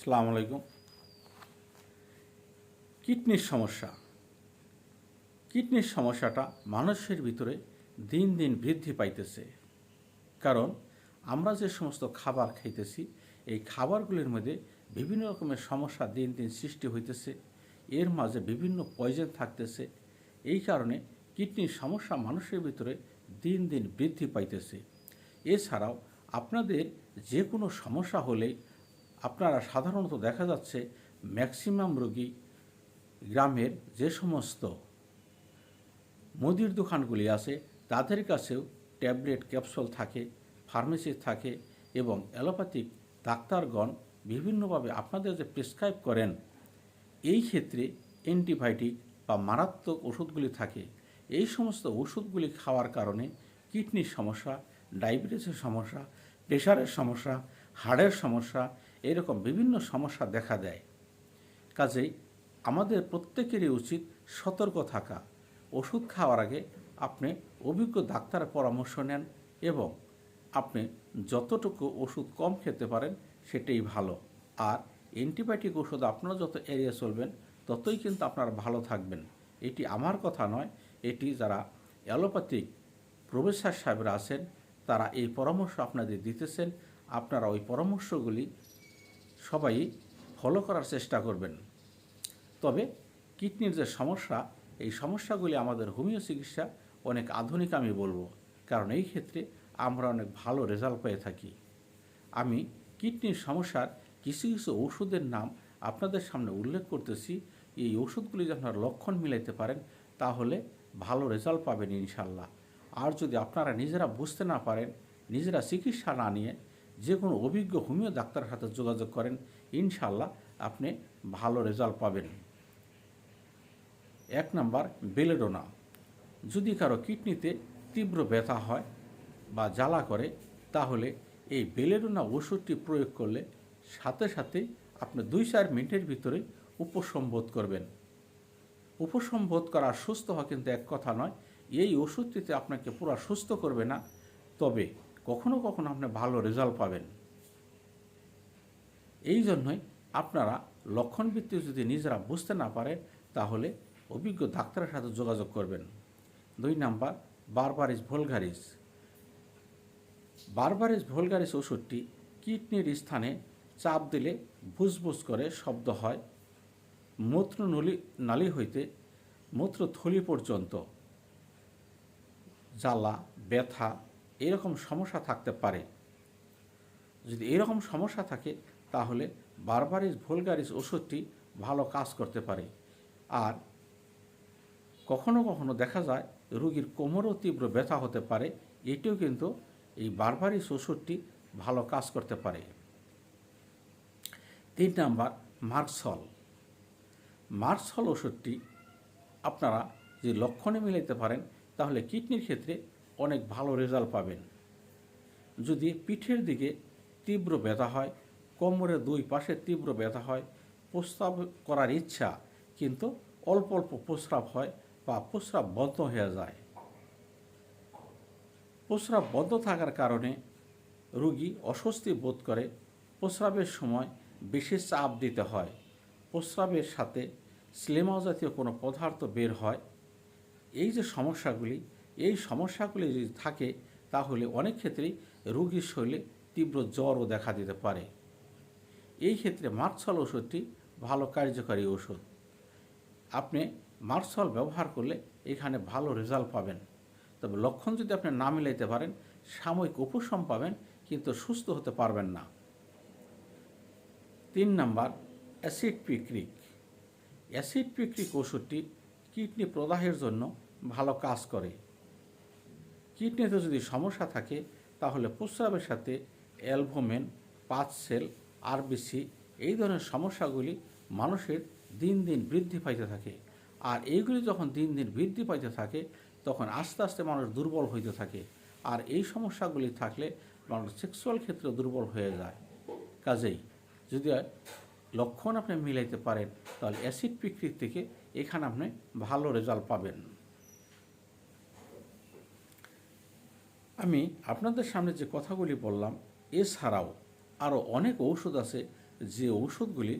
সালাম আলাইকুম। কিডনির সমস্যা। কিডনির সমস্যাটা মানুষের ভিতরে দিন দিন বৃদ্ধি পাইতেছে। কারণ আমরা যে সমস্ত খাবার খাইতেছি, এই খাবারগুলির মধ্যে বিভিন্ন রকমের সমস্যা দিন দিন সৃষ্টি হইতেছে। এর মাঝে বিভিন্ন পয়জন থাকতেছে। এই কারণে কিডনির সমস্যা মানুষের ভিতরে দিন দিন বৃদ্ধি পাইতেছে। এছাড়াও আপনাদের যে কোনো সমস্যা হলেই আপনারা সাধারণত দেখা যাচ্ছে ম্যাক্সিমাম রোগী গ্রামের যে সমস্ত মুদির দোকানগুলি আছে, তাদের কাছেও ট্যাবলেট, ক্যাপসুল থাকে, ফার্মেসি থাকে এবং অ্যালোপ্যাথিক ডাক্তারগণ বিভিন্নভাবে আপনাদের যে প্রেসক্রাইব করেন, এই ক্ষেত্রে অ্যান্টিবায়োটিক বা মারাত্মক ওষুধগুলি থাকে। এই সমস্ত ওষুধগুলি খাওয়ার কারণে কিডনির সমস্যা, ডায়াবেটিসের সমস্যা, প্রেশারের সমস্যা, হাড়ের সমস্যা এরকম বিভিন্ন সমস্যা দেখা দেয়। কাজেই আমাদের প্রত্যেকেরই উচিত সতর্ক থাকা। ওষুধ খাওয়ার আগে আপনি অভিজ্ঞ ডাক্তারের পরামর্শ নেন এবং আপনি যতটুকু ওষুধ কম খেতে পারেন সেটাই ভালো। আর অ্যান্টিবায়োটিক ওষুধ আপনারা যত এড়িয়ে চলবেন, ততই কিন্তু আপনারা ভালো থাকবেন। এটি আমার কথা নয়, এটি যারা অ্যালোপ্যাথিক প্রফেসর সাহেবরা আছেন, তারা এই পরামর্শ আপনাদের দিতেছেন। আপনারা ওই পরামর্শগুলি সবাই ফলো করার চেষ্টা করবেন। তবে কিডনির যে সমস্যা, এই সমস্যাগুলি আমাদের হোমিও চিকিৎসা অনেক আধুনিক আমি বলব, কারণ এই ক্ষেত্রে আমরা অনেক ভালো রেজাল্ট পেয়ে থাকি। আমি কিডনির সমস্যার কিছু কিছু ওষুধের নাম আপনাদের সামনে উল্লেখ করতেছি, এই ওষুধগুলি যদি আপনারা লক্ষণ মিলাইতে পারেন, তাহলে ভালো রেজাল্ট পাবেন ইনশাল্লাহ আর যদি আপনারা নিজেরা বুঝতে না পারেন, নিজেরা চিকিৎসা না নিয়ে যে কোনো অভিজ্ঞ হোমিও ডাক্তারের সাথে যোগাযোগ করেন ইনশাল্লাহ আপনি ভালো রেজাল্ট পাবেন। এক নাম্বার, বেলেডোনা। যদি কারও কিডনিতে তীব্র ব্যথা হয় বা জ্বালা করে, তাহলে এই বেলেডোনা ওষুধটি প্রয়োগ করলে সাথে সাথে আপনি দুই চার মিনিটের ভিতরে উপশম বোধ করবেন। উপশম বোধ করা সুস্থ হওয়া কিন্তু এক কথা নয়, এই ওষুধটিতে আপনাকে পুরো সুস্থ করবে না। তবে কখনো কখনো আপনি ভালো রেজাল্ট পাবেন। এই জন্যই আপনারা লক্ষণ লক্ষণভিত্তিক যদি নিজেরা বুঝতে না পারে, তাহলে অভিজ্ঞ ডাক্তারের সাথে যোগাযোগ করবেন। দুই number, Berberis vulgaris. Berberis vulgaris ওষুধটি কিডনির স্থানে চাপ দিলে বুজবুজ করে শব্দ হয় মূত্র নলি নালী হইতে মূত্রথলি পর্যন্ত। জ্বালা, ব্যথা এরকম সমস্যা থাকতে পারে। যদি এরকম সমস্যা থাকে, তাহলে বারবারিস ভোলগারিস ওষুধটি ভালো কাজ করতে পারে। আর কখনো কখনো দেখা যায়, রোগীর কোমরও তীব্র ব্যথা হতে পারে। এটিও কিন্তু এই বারবারিস ওষুধটি ভালো কাজ করতে পারে। তিন নাম্বার, মার্কসল। মার্কসল ওষুধটি আপনারা যে লক্ষণে মিলাইতে পারেন, তাহলে কিডনির ক্ষেত্রে অনেক ভালো রেজাল্ট পাবেন। যদি পিঠের দিকে তীব্র ব্যথা হয় কোমরের দুই পাশে তীব্র ব্যথা হয়, প্রস্রাব করার ইচ্ছা, কিন্তু অল্প অল্প প্রস্রাব হয় বা প্রস্রাব বন্ধ হয়ে যায়। প্রস্রাব বন্ধ থাকার কারণে রুগী অস্বস্তি বোধ করে, প্রস্রাবের সময় বেশি চাপ দিতে হয়। প্রস্রাবের সাথে স্লেমা জাতীয় কোনো পদার্থ বের হয়। এই যে সমস্যাগুলি এই সমস্যাগুলি যদি থাকে, তাহলে অনেক ক্ষেত্রেই রোগীর শরীরে তীব্র জ্বরও দেখা দিতে পারে। এই ক্ষেত্রে মার্কসল ওষুধটি ভালো কার্যকারী ওষুধ। আপনি মার্কসল ব্যবহার করলে এখানে ভালো রেজাল্ট পাবেন। তবে লক্ষণ যদি আপনি না মিলাইতে পারেন, সাময়িক উপশম পাবেন, কিন্তু সুস্থ হতে পারবেন না। তিন number, acid picric. Acid picric ওষুধটি কিডনি প্রদাহের জন্য ভালো কাজ করে। কিডনিতে যদি সমস্যা থাকে, তাহলে প্রস্রাবের সাথে অ্যালভোমেন পাঁচ সেল আরবিসি এই ধরনের সমস্যাগুলি মানুষের দিন দিন বৃদ্ধি পাইতে থাকে। আর এইগুলি যখন দিন দিন বৃদ্ধি পাইতে থাকে, তখন আস্তে আস্তে মানুষ দুর্বল হইতে থাকে। আর এই সমস্যাগুলি থাকলে মানুষ সেক্সুয়াল ক্ষেত্রে দুর্বল হয়ে যায়। কাজেই যদি লক্ষণ আপনি মিলাইতে পারেন, তাহলে অ্যাসিড পিকৃত থেকে এখানে আপনি ভালো রেজাল্ট পাবেন। আমি আপনাদের সামনে যে কথাগুলি বললাম, এছাড়াও আরও অনেক ঔষধ আছে যে ঔষধগুলি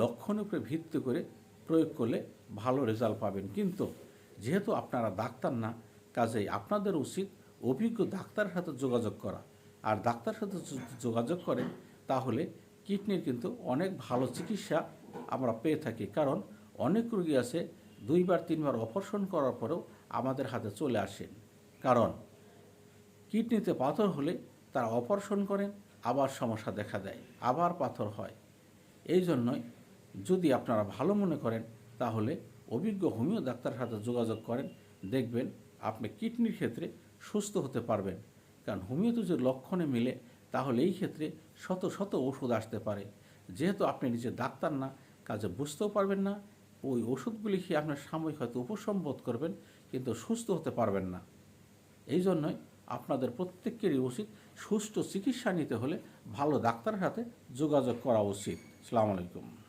লক্ষণের উপরে ভিত্তি করে প্রয়োগ করলে ভালো রেজাল্ট পাবেন। কিন্তু যেহেতু আপনারা ডাক্তার না, কাজেই আপনাদের উচিত অভিজ্ঞ ডাক্তারের সাথে যোগাযোগ করা। আর ডাক্তারের সাথে যোগাযোগ করেন তাহলে কিডনির কিন্তু অনেক ভালো চিকিৎসা আমরা পেয়ে থাকি। কারণ অনেক রুগী আছে, দুইবার, তিনবার অপারেশন করার পরেও আমাদের হাতে চলে আসেন কারণ কিডনিতে পাথর হলে তারা অপারেশন করেন, আবার সমস্যা দেখা দেয়, আবার পাথর হয়। এই জন্যই যদি আপনারা ভালো মনে করেন, তাহলে অভিজ্ঞ হোমিও ডাক্তারের সাথে যোগাযোগ করেন, দেখবেন আপনি কিডনির ক্ষেত্রে সুস্থ হতে পারবেন। কারণ হোমিওতে যদি লক্ষণে মিলে, তাহলে এই ক্ষেত্রে শত শত ওষুধ আসতে পারে। যেহেতু আপনি নিজে ডাক্তার না, কাজে বুঝতেও পারবেন না, ওই ওষুধগুলি খেয়ে আপনার সাময়িক হয়তো উপশম বোধ করবেন, কিন্তু সুস্থ হতে পারবেন না। এই জন্যই আপনাদের প্রত্যেকেরই উচিত সুষ্ঠু চিকিৎসা নিতে হলে ভালো ডাক্তারের সাথে যোগাযোগ করা উচিত। সালাম আলাইকুম।